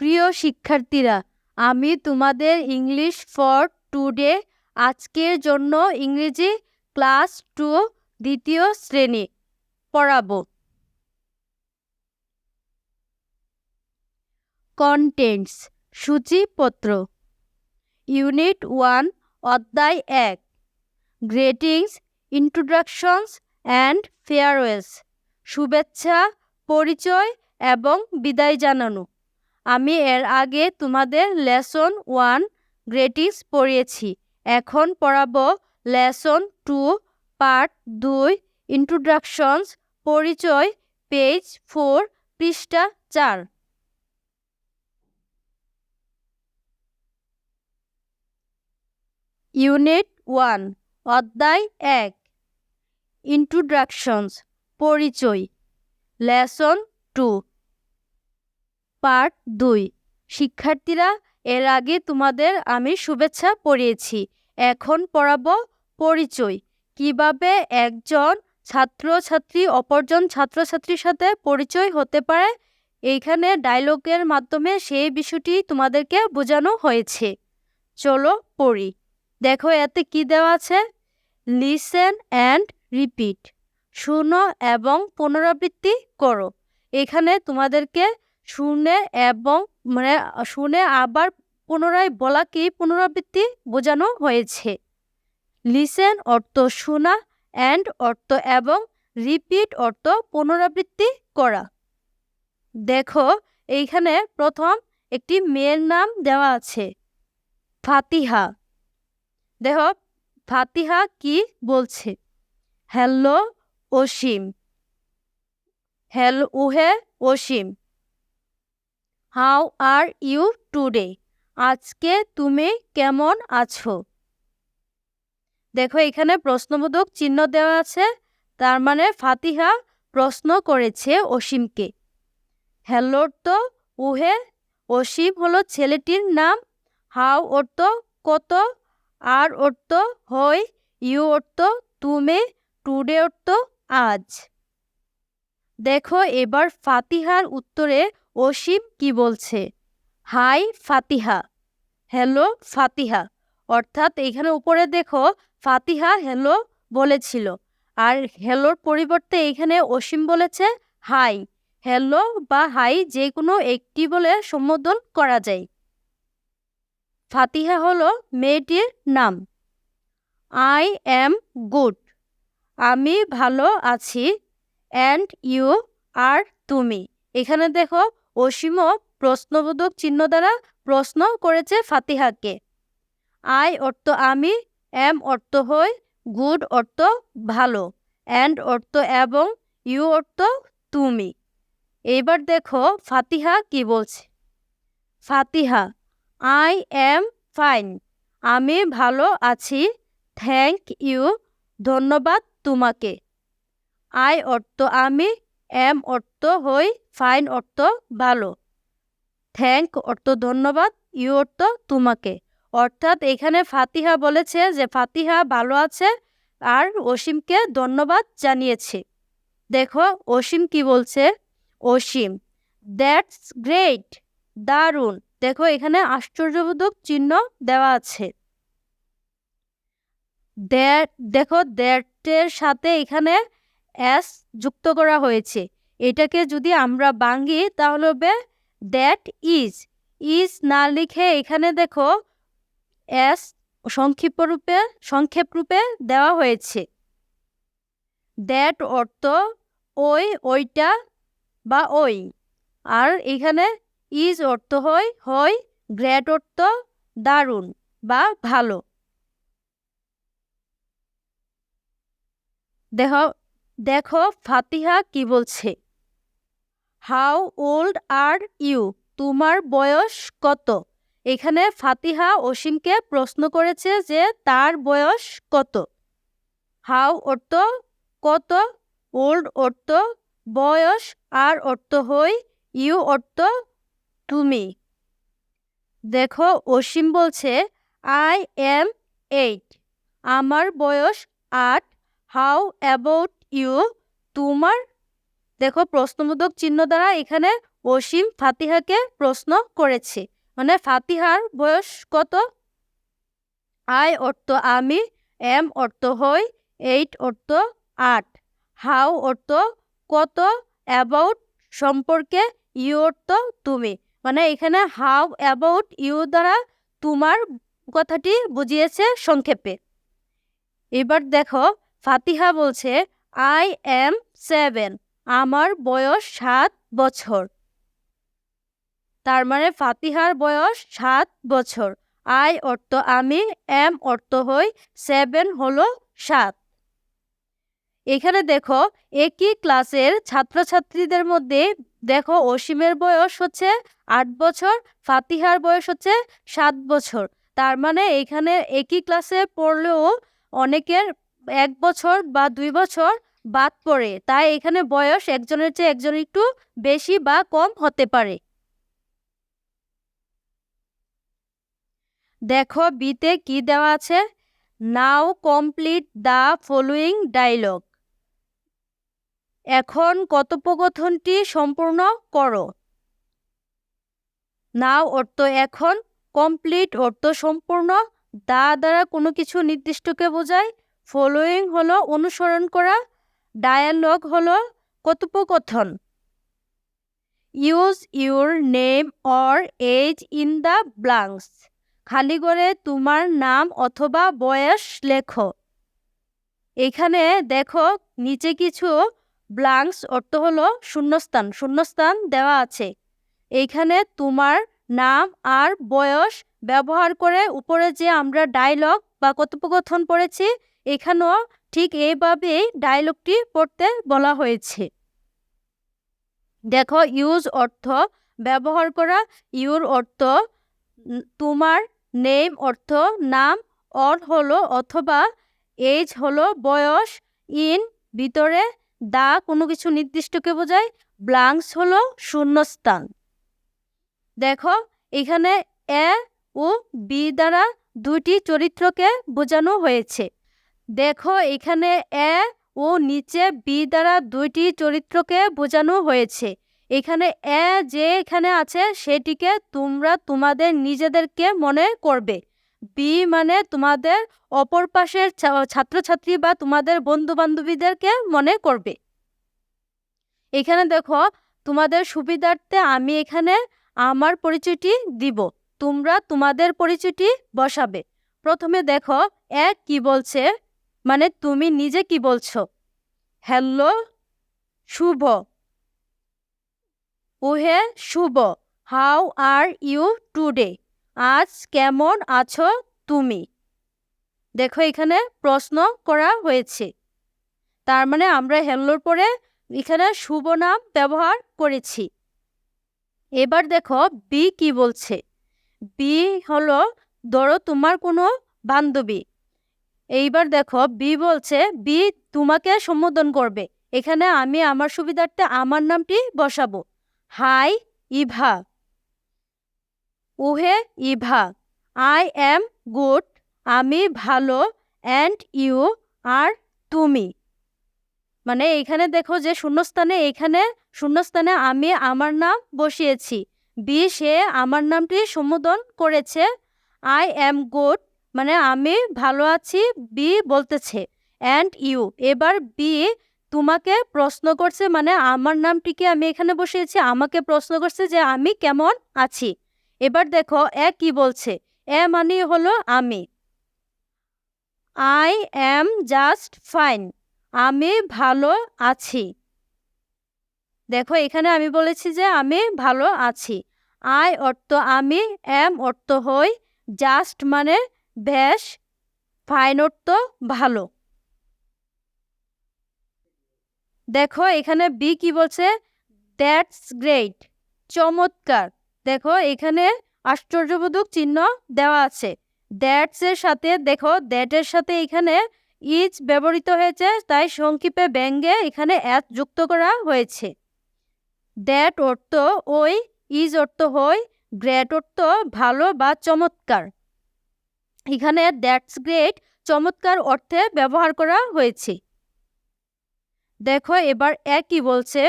প্রিয় শিক্ষার্থীরা, আমি তোমাদের ইংলিশ ফর টুডে আজকের জন্য ইংরেজি ক্লাস টু, দ্বিতীয় শ্রেণি পড়াবো। কন্টেন্টস সূচিপত্র ইউনিট ওয়ান অধ্যায় এক গ্রেটিংস ইন্ট্রোডাকশনস অ্যান্ড ফেয়ারওয়েলস শুভেচ্ছা, পরিচয় এবং বিদায় জানানো। আমি এর আগে তোমাদের লেসন ওয়ান গ্রেটিস পড়িয়েছি। এখন পড়াবো লেসন টু, পার্ট দুই, ইন্ট্রোডাকশনস, পরিচয়, পেজ ফোর, পৃষ্ঠা চার। ইউনিট ওয়ান, অধ্যায় এক। ইন্ট্রোডাকশনস, পরিচয়। লেসন টু পার্ট দুই। শিক্ষার্থীরা, এর আগে তোমাদের আমি শুভেচ্ছা পড়িয়েছি। এখন পড়াবো পরিচয়। কীভাবে একজন ছাত্রছাত্রী অপরজন ছাত্রছাত্রীর সাথে পরিচয় হতে পারে? এইখানে ডায়লগের মাধ্যমে সেই বিষয়টি তোমাদেরকে বোঝানো হয়েছে। চলো পড়ি। দেখো, এতে কি দেওয়া আছে? Listen and repeat. শুনো এবং পুনরাবৃত্তি করো। এখানে তোমাদেরকে শুনে এবং মানে শুনে আবার পুনরায় বলাকে পুনরাবৃত্তি বোঝানো হয়েছে। লিসেন অর্থ শোনা, অ্যান্ড অর্থ এবং রিপিট অর্থ পুনরাবৃত্তি করা। দেখো, এইখানে প্রথম একটি মেয়ের নাম দেওয়া আছে, ফাতিহা। দেখো, ফাতিহা কি বলছে? Hello, Asim. Hello uh Asim. How are you today? আজকে তুমি কেমন আছো? দেখো, এখানে প্রশ্নবোধক চিহ্ন দেওয়া আছে। তার মানে ফাতিহা প্রশ্ন করেছে অসীমকে। হ্যালোর তো উহে, অসীম হলো ছেলেটির নাম। হাউ অর্থ কত, আর অর্থ হই, ইউ অর্থ তুমি, টুডে অর্থ আজ। দেখো, এবার ফাতিহার উত্তরে অসীম কি বলছে? হাই, ফাতিহা। হ্যালো, ফাতিহা। অর্থাৎ এখানে উপরে দেখো, ফাতিহা হ্যালো বলেছিল। আর হ্যালোর পরিবর্তে এখানে অসীম বলেছে হাই। হ্যালো বা হাই যে কোনো একটি বলে সম্বোধন করা যায়। ফাতিহা হলো মেয়েটির নাম। I am good. আমি ভালো আছি। অ্যান্ড ইউ আর তুমি। এখানে দেখো অসীমও প্রশ্নবোধক চিহ্ন দ্বারা প্রশ্ন করেছে ফাতিহাকে। আই অর্থ আমি, এম অর্থ হই, গুড অর্থ ভালো, অ্যান্ড অর্থ এবং, ইউ অর্থ তুমি। এইবার দেখো ফাতিহা কি বলছে। ফাতিহা, আই এম ফাইন, আমি ভালো আছি, থ্যাংক ইউ, ধন্যবাদ তোমাকে। আই অর্থ আমি এম অর্থ হই ফাইন অর্থ ভালো। থ্যাংক অর্থ ধন্যবাদ, ইউ অর্থ তোমাকে। অর্থাৎ এখানে ফাতিহা বলেছে যে ফাতিহা ভালো আছে আর অসীমকে ধন্যবাদ জানিয়েছে। দেখো, অসীম কি বলছে? অসীম, দ্যাটস গ্রেট, দারুণ। দেখো, এখানে আশ্চর্যবোধক চিহ্ন দেওয়া আছে। দেখো, দ্যাটের সাথে এখানে এস যুক্ত করা হয়েছে। এটাকে যদি আমরা বাঙ্গি তাহলে হবে দ্যাট ইজ ইজ না লিখে এখানে দেখো এস সংক্ষিপ্ত রূপে সংক্ষেপ রূপে দেওয়া হয়েছে। দ্যাট অর্থ ওই, ওইটা বা ওই। আর এখানে ইজ অর্থ হয় হয় গ্রেট অর্থ দারুণ বা ভালো। দেখ দেখো ফাতিহা কি বলছে। হাউ ওল্ড আর ইউ তোমার বয়স কত? এখানে ফাতিহা অসীমকে প্রশ্ন করেছে যে তার বয়স কত। হাউ অর্থ কত? ওল্ড অর্থ বয়স। আর অর্থ হই ইউ অর্থ তুমি। দেখো অসীম বলছে আই এম এইট আমার বয়স আট। হাউ অ্যাবাউট ইউ, তোমার, দেখো প্রশ্নবোধক চিহ্ন দ্বারা এখানে অসীম ফাতিহাকে প্রশ্ন করেছে। মানে ফাতিহার বয়স কত? আই অর্থ আমি, এম অর্থ হই, এইট অর্থ আট। হাউ অর্থ কত? অ্যাবাউট সম্পর্কে ইউ অর্থ তুমি। মানে এখানে হাউ অ্যাবাউট ইউ দ্বারা তোমার কথাটি বুঝিয়েছে সংক্ষেপে। এবার দেখো ফাতিহা বলছে আই এম সেভেন আমার বয়স সাত বছর। তার মানে ফাতিহার বয়স সাত বছর। আই অর্থ আমি এম অর্থ হই সেভেন হলো সাত। এখানে দেখো, একই ক্লাসের ছাত্রছাত্রীদের মধ্যে দেখো অসীমের বয়স হচ্ছে আট বছর, ফাতিহার বয়স হচ্ছে সাত বছর। তার মানে এখানে একই ক্লাসে পড়লেও অনেকের এক বছর বা দুই বছর বাদ পড়ে। তাই এখানে বয়স একজনের চেয়ে একজন একটু বেশি বা কম হতে পারে। দেখো বিতে কি দেওয়া আছে? Now complete the following dialogue. এখন কথোপকথনটি সম্পূর্ণ করো। নাও অর্থ এখন, কমপ্লিট অর্থ সম্পূর্ণ। দা দ্বারা কোনো কিছু নির্দিষ্টকে বোঝায়। ফলোয়িং হলো অনুসরণ করা ডায়ালগ হলো কথোপকথন। Use your name or age in the blanks খালি করে তোমার নাম অথবা বয়স লেখো। এখানে দেখো, নিচে কিছু ব্লাঙ্কস অর্থ হলো শূন্যস্থান শূন্যস্থান দেওয়া আছে। এইখানে তোমার নাম আর বয়স ব্যবহার করে উপরে যে আমরা ডায়লগ বা কথোপকথন পড়েছি এখানেও ঠিক এইভাবেই ডায়লগটি পড়তে বলা হয়েছে। দেখো ইউজ অর্থ ব্যবহার করা ইউর অর্থ, তোমার নেম অর্থ, নাম অর হলো অথবা এজ হলো বয়স ইন ভিতরে দা কোনো কিছু নির্দিষ্টকে বোঝায় ব্লাঙ্কস হলো শূন্যস্থান। দেখো, এখানে এ ও বি দ্বারা দুটি চরিত্রকে বোঝানো হয়েছে। দেখো, এখানে এ ও নিচে বি দ্বারা দুইটি চরিত্রকে বোঝানো হয়েছে। এখানে এ যে এখানে আছে, সেটিকে তোমরা তোমাদের নিজেদেরকে মনে করবে। বি মানে তোমাদের অপর পাশের ছাত্রছাত্রী বা তোমাদের বন্ধু বান্ধবীদেরকে মনে করবে। এখানে দেখো, তোমাদের সুবিধার্থে আমি এখানে আমার পরিচয়টি দিব। তোমরা তোমাদের পরিচয়টি বসাবে। প্রথমে দেখো এক কি বলছে? মানে তুমি নিজে কি বলছো? হ্যালো, শুভ। ওহে Shubho, how are you today? আজ কেমন আছো তুমি? দেখো এখানে প্রশ্ন করা হয়েছে। তার মানে আমরা হ্যালোর পরে এখানে শুভ নাম ব্যবহার করেছি। এবার দেখো বি কি বলছে? বি হলো, ধরো তোমার কোনো বান্ধবী। এইবার দেখো বি বলছে বি তোমাকে সম্বোধন করবে। এখানে আমি আমার সুবিধার্থে আমার নামটি বসাবো। Hi, Eva. উহে Eva. I am good. আমি ভালো। অ্যান্ড ইউ আর তুমি। মানে এখানে দেখো যে শূন্যস্থানে, এখানে শূন্যস্থানে আমি আমার নাম বসিয়েছি। বি সে আমার নামটি সম্বোধন করেছে। I am good. মানে আমি ভালো আছি, বি বলতেছে অ্যান্ড ইউ এবার বি তোমাকে প্রশ্ন করছে মানে আমার নামটিকে আমি এখানে বসিয়েছি, আমাকে প্রশ্ন করছে যে আমি কেমন আছি। এবার দেখো, এ কি বলছে, এ মানে হলো আমি। আই অ্যাম জাস্ট ফাইন আমি ভালো আছি। দেখো, এখানে আমি বলেছি যে আমি ভালো আছি। আই অর্থ আমি এম অর্থ হই জাস্ট মানে বেশ ফাইন তো ভালো। দেখো, এখানে বি কি বলছে? দ্যাটস গ্রেট চমৎকার। দেখো, এখানে আশ্চর্যবোধক চিহ্ন দেওয়া আছে। দ্যাটস এর সাথে, দেখো দ্যাটের সাথে এখানে ইজ ব্যবহৃত হয়েছে, তাই সংক্ষিপে ব্যঙ্গে এখানে অ্যাচ যুক্ত করা হয়েছে। দ্যাট অর্থ ওই ইজ অর্থ হই গ্রেট অর্থ ভালো বা চমৎকার। এখানে দ্যাটস গ্রেট চমৎকার অর্থে ব্যবহার করা হয়েছে। দেখো এবার একই বলছে?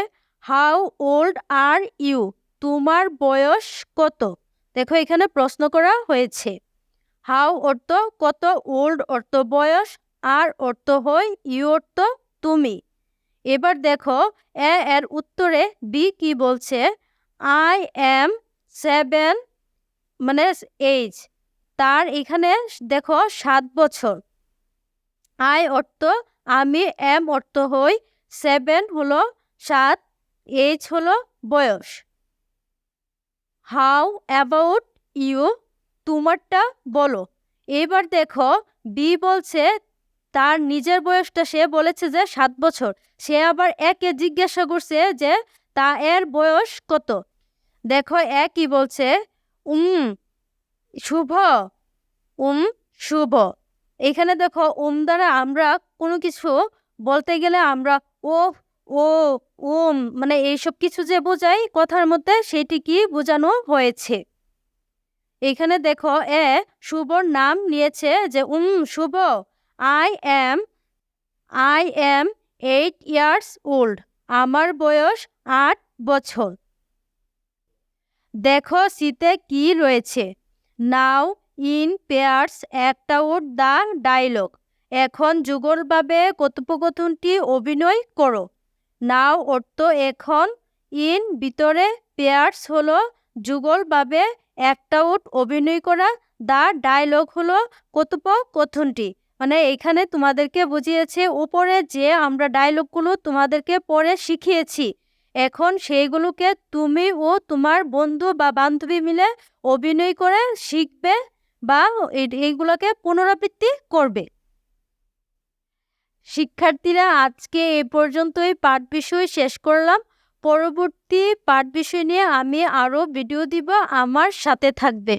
হাউ ওল্ড আর ইউ তোমার বয়স কত? দেখো এখানে প্রশ্ন করা হয়েছে। হাউ অর্থ কত? ওল্ড অর্থ বয়স। আর অর্থ হয় ইউ অর্থ তুমি। এবার দেখো এ এর উত্তরে বি কি বলছে? আই এম সেভেন মানে এইজ তার এখানে দেখো সাত বছর। আই অর্থ, আমি এম অর্থ হই, সেভেন হলো সাত এইজ হলো বয়স। হাউ অ্যাবাউট ইউ, তোমারটা বলো। এবার দেখো, বি বলছে, তার নিজের বয়সটা সে বলেছে যে সাত বছর। সে আবার একে জিজ্ঞাসা করছে যে, তা এর বয়স কত? দেখো একই বলছে, উম শুভ, উম, শুভ। এখানে দেখো, উম দ্বারা আমরা কোনো কিছু বলতে গেলে আমরা ও ও, উম মানে এইসব কিছু যে বোঝাই, কথার মধ্যে সেটি কি বোঝানো হয়েছে? এখানে দেখো, এ শুভর নাম নিয়েছে যে, উম, Shubho. I am I am eight years old. আমার বয়স আট বছর। দেখো, শীতে কি রয়েছে? নাও, ইন, পেয়ার্স, একটা উড দ্য ডায়লগ। এখন যুগলভাবে কথোপকথনটি অভিনয় করো। নাও অর্থ এখন, ইন, ভিতরে পেয়ার্স হলো যুগলভাবে একটা উড অভিনয় করা দ্য ডায়লগ হলো কথোপকথনটি। মানে এখানে তোমাদেরকে বুঝিয়েছে, উপরে যে আমরা ডায়লগগুলো তোমাদেরকে পরে শিখিয়েছি এখন সেইগুলোকে তুমি ও তোমার বন্ধু বা বান্ধবী মিলে অভিনয় করে শিখবে বা এইগুলোকে পুনরাবৃত্তি করবে। শিক্ষার্থীরা, আজকে এ পর্যন্তই পাঠ বিষয় শেষ করলাম। পরবর্তী পাঠ বিষয় নিয়ে আমি আরও ভিডিও দিব। আমার সাথে থাকবে।